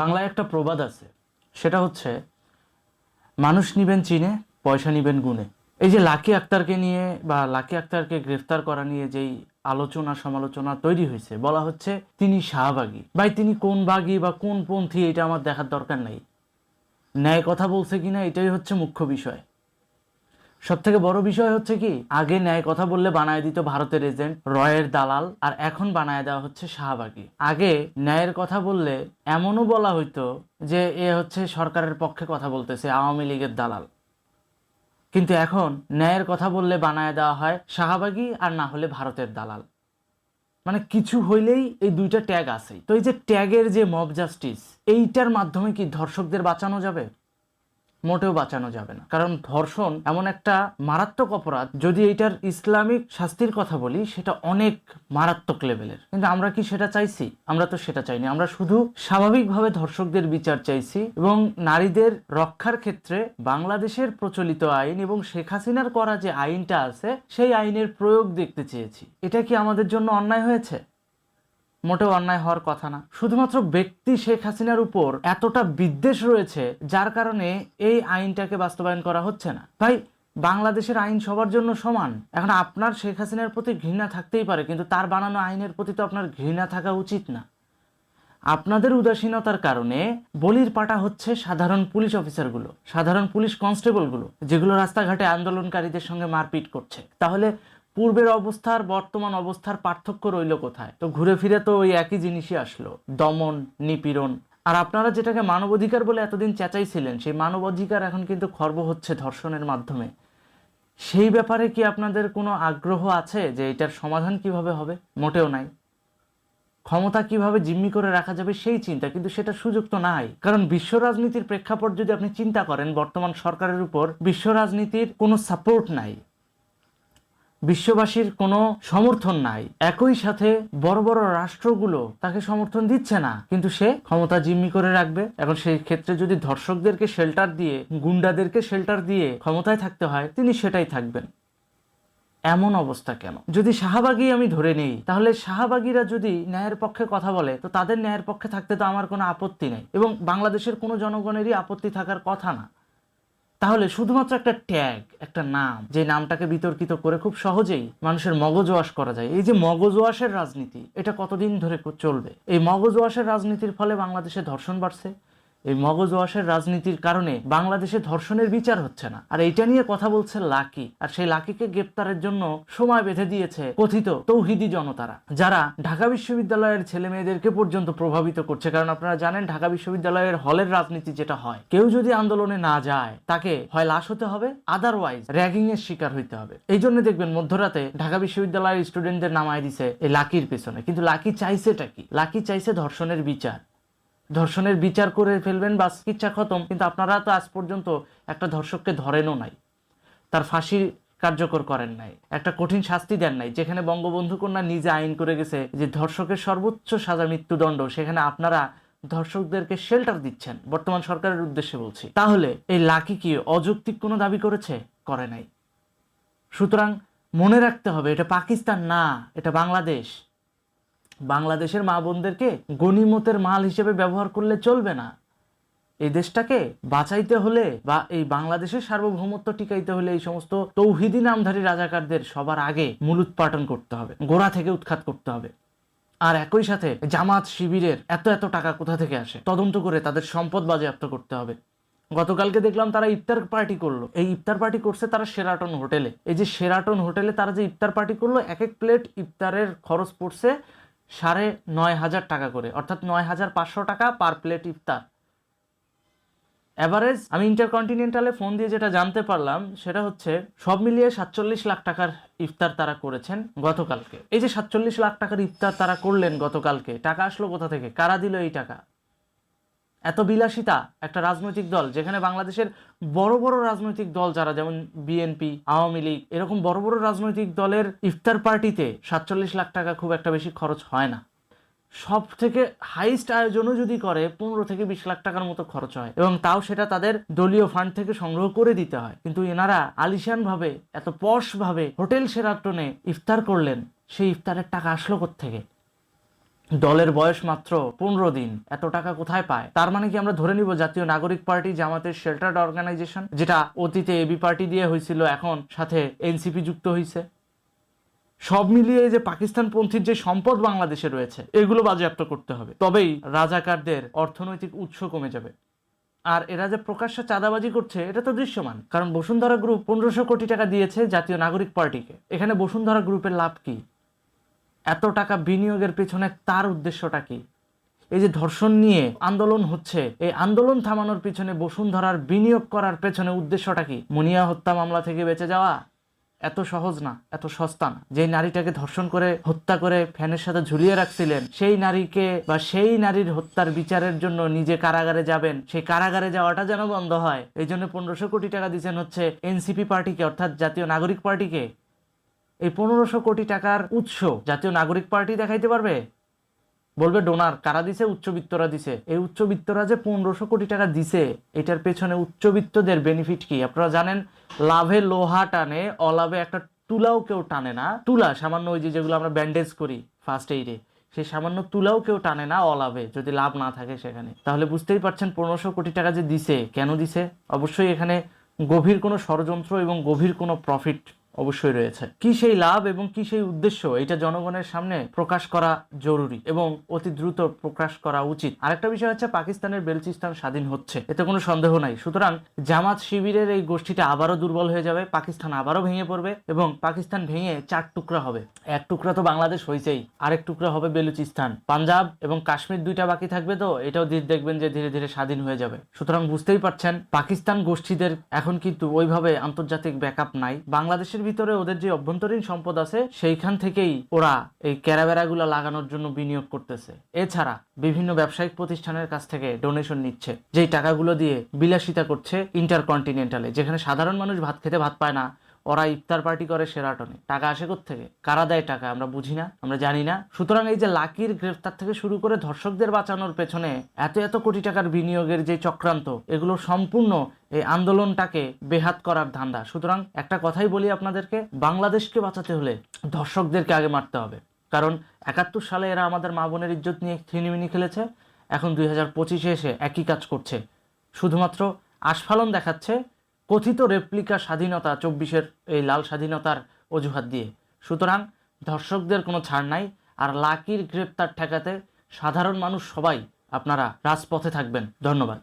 বাংলায় একটা প্রবাদ আছে, সেটা হচ্ছে, মানুষ নিবেন চিনে, পয়সা নিবেন গুণে। এই যে লাকি আক্তারকে নিয়ে বা লাকি আক্তারকে গ্রেফতার করা নিয়ে যেই আলোচনা সমালোচনা তৈরি হয়েছে, বলা হচ্ছে তিনি শাহবাগী। ভাই, তিনি কোন বাগী বা কোন পন্থী, এটা আমার দেখার দরকার নাই। ন্যায় কথা বলছে কিনা, এটাই হচ্ছে মুখ্য বিষয়। সব থেকে বড় বিষয় হচ্ছে কি, আগে ন্যায় কথা বললে বানায় দিত ভারতের এজেন্ট রয়ের দালাল, আর এখন বানায় দেওয়া হচ্ছে শাহবাগী। আগে ন্যায়ের কথা বললে এমনও বলা হইতো যে এ হচ্ছে সরকারের পক্ষে কথা বলতেছে, আওয়ামী লীগের দালাল। কিন্তু এখন ন্যায়ের কথা বললে বানায় দেওয়া হয় শাহবাগী আর না হলে ভারতের দালাল। মানে কিছু হইলেই এই দুইটা ট্যাগ আছে তো এই যে ট্যাগের যে মব জাস্টিস এইটার মাধ্যমে কি ধর্ষকদের বাঁচানো যাবে? মোটেও বাঁচানো যাবে না। কারণ ধর্ষণ এমন একটা মারাত্মক অপরাধ, যদি এইটার ইসলামিক শাস্তির কথা বলি, সেটা অনেক মারাত্মক লেভেলের। কিন্তু আমরা কি সেটা চাইছি? আমরা তো সেটা চাইনি। আমরা শুধু স্বাভাবিকভাবে ধর্ষকদের বিচার চাইছি এবং নারীদের রক্ষার ক্ষেত্রে বাংলাদেশের প্রচলিত আইন এবং শেখ হাসিনার করা যে আইনটা আছে, সেই আইনের প্রয়োগ দেখতে চেয়েছি। এটা কি আমাদের জন্য অন্যায় হয়েছে? মোটেও অন্যায় হওয়ার কথা না। শুধুমাত্র ব্যক্তি শেখ হাসিনার উপর এতটা বিদ্বেষ রয়েছে, যার কারণে এই আইনটাকে বাস্তবায়ন করা হচ্ছে না। ভাই, বাংলাদেশের আইন সবার জন্য সমান। এখন আপনার শেখ হাসিনার প্রতি ঘৃণা থাকতেই পারে, কিন্তু তার বানানো আইনের প্রতি তো আপনার ঘৃণা থাকা উচিত না। আপনাদের উদাসীনতার কারণে বলির পাটা হচ্ছে সাধারণ পুলিশ অফিসারগুলো, সাধারণ পুলিশ কনস্টেবলগুলো, যেগুলো রাস্তাঘাটে আন্দোলনকারীদের সঙ্গে মারপিট করছে। তাহলে পূর্বের অবস্থার, বর্তমান অবস্থার পার্থক্য রইল কোথায়? তো ঘুরে ফিরে তো ওই একই জিনিসই আসলো, দমন, নিপীড়ন। আর আপনারা যেটাকে মানবাধিকার বলে এতদিন চেঁচাইছিলেন, সেই মানবাধিকার এখন কিন্তু খর্ব হচ্ছে ধর্ষণের মাধ্যমে। সেই ব্যাপারে কি আপনাদের কোনো আগ্রহ আছে যে এটার সমাধান কীভাবে হবে? মোটেও নাই। ক্ষমতা কীভাবে জিম্মি করে রাখা যাবে সেই চিন্তা, কিন্তু সেটা সুযোগ তো নাই। কারণ বিশ্ব রাজনীতির প্রেক্ষাপট যদি আপনি চিন্তা করেন, বর্তমান সরকারের উপর বিশ্ব রাজনীতির কোনো সাপোর্ট নাই। বিশ্ববাসীর কোনো সমর্থন নাই। একই সাথে বড় বড় রাষ্ট্রগুলো তাকে সমর্থন দিচ্ছে না। কিন্তু সে ক্ষমতা জিম্মি করে রাখবে এখন সেই ক্ষেত্রে যদি ধর্ষকদেরকে শেল্টার দিয়ে, গুন্ডাদেরকে শেল্টার দিয়ে ক্ষমতায় থাকতে হয়, তিনি সেটাই থাকবেন। এমন অবস্থা কেন? যদি শাহবাগী আমি ধরে নেই, তাহলে শাহবাগীরা যদি ন্যায়ের পক্ষে কথা বলে, তো তাদের ন্যায়ের পক্ষে থাকতে তো আমার কোনো আপত্তি নেই। এবং বাংলাদেশের কোনো জনগণেরই আপত্তি থাকার কথা না। তাহলে শুধুমাত্র একটা ট্যাগ একটা নাম, যে নামটাকে বিতর্কিত করে খুব সহজেই মানুষের মগজ ওয়াশ করা যায়। এই যে মগজ ওয়াশের রাজনীতি, এটা কতদিন ধরে চলবে? এই মগজ ওয়াশের রাজনীতির ফলে বাংলাদেশে ধর্ষণ বাড়ছে এই মগজ ওয়াশের রাজনীতির কারণে বাংলাদেশে ধর্ষণের বিচার হচ্ছে না। আর এইটা নিয়ে কথা বলছে লাকি। আর সেই লাকিকে গ্রেপ্তারের জন্য সময় বেঁধে দিয়েছে কথিত তৌহিদি জনতারা, যারা ঢাকা বিশ্ববিদ্যালয়ের ছেলে মেয়েদেরকে পর্যন্ত প্রভাবিত করছে। কারণ আপনারা জানেন, ঢাকা বিশ্ববিদ্যালয়ের হলের রাজনীতি যেটা হয়, কেউ যদি আন্দোলনে না যায়, তাকে হয় লাশ হতে হবে আদারওয়াইজ র্যাগিং এর শিকার হইতে হবে। এই জন্য দেখবেন মধ্যরাতে ঢাকা বিশ্ববিদ্যালয়ের স্টুডেন্টদের নামায় দিছে এই লাকির পেছনে। কিন্তু লাকি চাইছেটা কি? লাকি চাইছে ধর্ষণের বিচার। ধর্ষণের বিচার করে ফেলবেন বা চিকিৎসা খতম, কিন্তু আপনারা তো আজ পর্যন্ত একটা ধর্ষককে ধরেনও নাই। তার ফাঁসি কার্যকর করেন নাই, একটা কঠিন শাস্তি দেন নাই, যেখানে বঙ্গবন্ধু কন্যা নিজে আইন করে গেছে যে ধর্ষকের সর্বোচ্চ সাজা মৃত্যুদণ্ড, সেখানে আপনারা ধর্ষকদেরকে শেল্টার দিচ্ছেন, বর্তমান সরকারের উদ্দেশ্যে বলছি। তাহলে এই লাকি কি অযৌক্তিক কোনো দাবি করেছে? করে নাই। সুতরাং মনে রাখতে হবে, এটা পাকিস্তান না, এটা বাংলাদেশ। বাংলাদেশের মা বোনদেরকে গণিমতের মাল হিসেবে ব্যবহার করলে চলবে না। এই দেশটাকে বাঁচাইতে হলে বা এই বাংলাদেশের সার্বভৌমত্ব টিকাইতে হলে এই সমস্ত তৌহিদি নামধারী রাজাকারদের সবার আগে মূলোৎপাটন করতে হবে, গোড়া থেকে উৎখাত করতে হবে। আর একই সাথে জামাত শিবিরের এত এত টাকা কোথা থেকে আসে? তদন্ত করে তাদের সম্পদ বাজেয়াপ্ত করতে হবে। গতকালকে দেখলাম তারা ইফতার পার্টি করল। এই ইফতার পার্টি করছে তারা সেরাটন হোটেলে। এই যে সেরাটন হোটেলে তারা যে ইফতার পার্টি করল, এক এক প্লেট ইফতারের খরচ পড়ছে সাড়ে নয় হাজার টাকা করে, অর্থাৎ নয় হাজার পাঁচশো টাকা পার প্লেট ইফতার। অ্যাভারেজ আমি ইন্টারকন্টিনেন্টালে ফোন দিয়ে যেটা জানতে পারলাম, সেটা হচ্ছে সব মিলিয়ে সাতচল্লিশ লাখ টাকার ইফতার তারা করেছেন গতকালকে। এই যে সাতচল্লিশ লাখ টাকার ইফতার তারা করলেন গতকালকে, টাকা আসলো কোথা থেকে? কারা দিল এই টাকা? এত বিলাসিতা একটা রাজনৈতিক দল, যেখানে বাংলাদেশের বড় বড় রাজনৈতিক দল যারা, যেমন বিএনপি আওয়ামী লীগ, এরকম বড় বড় রাজনৈতিক দলের ইফতার পার্টিতে সাতচল্লিশ লাখ টাকা খুব একটা বেশি খরচ হয় না। সব থেকে হাইস্ট আয়োজনও যদি করে, পনেরো থেকে বিশ লাখ টাকার মতো খরচ হয়। এবং তাও সেটা তাদের দলীয় ফান্ড থেকে সংগ্রহ করে দিতে হয়। কিন্তু এনারা আলিশান ভাবে এত পশ ভাবে হোটেল সেরাটনে ইফতার করলেন, সেই ইফতারের টাকা আসলো থেকে দলের বয়স মাত্র পনেরো দিন, এত টাকা কোথায় পায়? তার মানে কি আমরা ধরে নিব জাতীয় নাগরিক পার্টি জামাতের শেল্টার্ড অর্গানাইজেশন যেটা অতীতে এবি পার্টি দিয়ে হয়েছিল, এখন সাথে এনসিপি যুক্ত হয়েছে সব মিলিয়ে যে পাকিস্তানপন্থীর যে সম্পদ বাংলাদেশে রয়েছে, এগুলো বাজেয়াপ্ত করতে হবে। তবেই রাজাকারদের অর্থনৈতিক উৎস কমে যাবে। আর এরা যে প্রকাশ্যে চাঁদাবাজি করছে, এটা তো দৃশ্যমান। কারণ বসুন্ধরা গ্রুপ পনেরোশো কোটি টাকা দিয়েছে জাতীয় নাগরিক পার্টিকে। এখানে বসুন্ধরা গ্রুপের লাভ কি? এত টাকা বিনিয়োগের পেছনে তার উদ্দেশ্যটা কি? এই যে ধর্ষণ নিয়ে আন্দোলন হচ্ছে, এই আন্দোলন থামানোর পিছনে বসুন্ধরার বিনিয়োগ করার পেছনে উদ্দেশ্যটা কি? মুনিয়া হত্যা মামলা থেকে বেঁচে যাওয়া? এত সহজ না, এত সস্তা না। যে নারীটাকে ধর্ষণ করে, হত্যা করে ফ্যানের সাথে ঝুলিয়ে রাখছিলেন, সেই নারীকে বা সেই নারীর হত্যার বিচারের জন্য নিজে কারাগারে যাবেন, সেই কারাগারে যাওয়াটা যেন বন্ধ হয়। এই জন্য পনেরোশো কোটি টাকা দিচ্ছেন হচ্ছে এনসিপি পার্টিকে, অর্থাৎ জাতীয় নাগরিক পার্টিকে। এই পনেরোশো কোটি টাকার উৎস জাতীয় নাগরিক পার্টি দেখাইতে পারবে? বলবে, ডোনার, কারা দিছে? উচ্চবিত্তরা দিছে। এই উচ্চবিত্তরা যে পনেরোশো কোটি টাকা দিছে, এটার পেছনে উচ্চবিত্তদের বেনিফিট কি? আপনারা জানেন, লাভে লোহা টানে, অলাভে একটা তুলাও কেউ টানে না। তুলা, সামান্য ওই যে যেগুলো আমরা ব্যান্ডেজ করি ফার্স্ট এইডে সেই সামান্য তুলাও কেউ টানে না অলাভে, যদি লাভ না থাকে সেখানে। তাহলে বুঝতেই পারছেন, পনেরোশো কোটি টাকা যে দিছে, কেন দিছে? অবশ্যই এখানে গভীর কোনো ষড়যন্ত্র এবং গভীর কোনো প্রফিট অবশ্যই রয়েছে। কি সেই লাভ এবং কি সেই উদ্দেশ্য? এটা জনগণের সামনে প্রকাশ করা জরুরি এবং অতি দ্রুত প্রকাশ করা উচিত। আরেকটা বিষয় হচ্ছে পাকিস্তানের বেলুচিস্তান স্বাধীন হচ্ছে। এতে কোনো সন্দেহ নাই। সুতরাং জামাত শিবিরের এই গোষ্ঠীটা আবারও দুর্বল হয়ে যাবে, পাকিস্তান আবারও ভেঙে পড়বে এবং পাকিস্তান ভেঙে চার টুকরা হবে। এক টুকরা তো বাংলাদেশ হয়েছেই আরেক টুকরা হবে বেলুচিস্তান। পাঞ্জাব এবং কাশ্মীর দুইটা বাকি থাকবে তো, এটাও দেখবেন যে ধীরে ধীরে স্বাধীন হয়ে যাবে। সুতরাং বুঝতেই পারছেন, পাকিস্তান গোষ্ঠীদের এখন কিন্তু ওইভাবে আন্তর্জাতিক ব্যাকআপ নাই। বাংলাদেশের ভিতরে ওদের যে অভ্যন্তরীণ সম্পদ আছে, সেইখান থেকেই ওরা এই ক্যারাবেরাগুলো লাগানোর জন্য বিনিয়োগ করতেছে। এছাড়া বিভিন্ন ব্যবসায়িক প্রতিষ্ঠানের কাছ থেকে ডোনেশন নিচ্ছে, যেই টাকাগুলো দিয়ে বিলাসিতা করছে ইন্টারকন্টিনেন্টালে যেখানে সাধারণ মানুষ ভাত খেতে ভাত পায় না ওরা ইফতার পার্টি করে সেরাটনে টাকা আসে থেকে কারা দেয় টাকা? আমরা বুঝি না, আমরা জানি না। সুতরাং এই যে লাকির গ্রেফতার থেকে শুরু করে ধর্ষকদের বাঁচানোর পেছনে এত এত কোটি টাকার বিনিয়োগের যে চক্রান্ত, এগুলো সম্পূর্ণ এই আন্দোলনটাকে বেহাত করার ধান্দা। সুতরাং একটা কথাই বলি আপনাদেরকে, বাংলাদেশকে বাঁচাতে হলে ধর্ষকদেরকে আগে মারতে হবে। কারণ একাত্তর সালে এরা আমাদের মা বোনের ইজ্জত নিয়ে ছিনিমিনি খেলেছে, এখন দুই হাজার পঁচিশে এসে একই কাজ করছে। শুধুমাত্র আস্ফালন দেখাচ্ছে কথিত রেপ্লিকা স্বাধীনতা চব্বিশের এই লাল স্বাধীনতার অজুহাত দিয়ে। সুতরাং ধর্ষকদের কোনো ছাড় নাই, আর লাকির গ্রেপ্তার ঠেকাতে সাধারণ মানুষ সবাই আপনারা রাজপথে থাকবেন। ধন্যবাদ।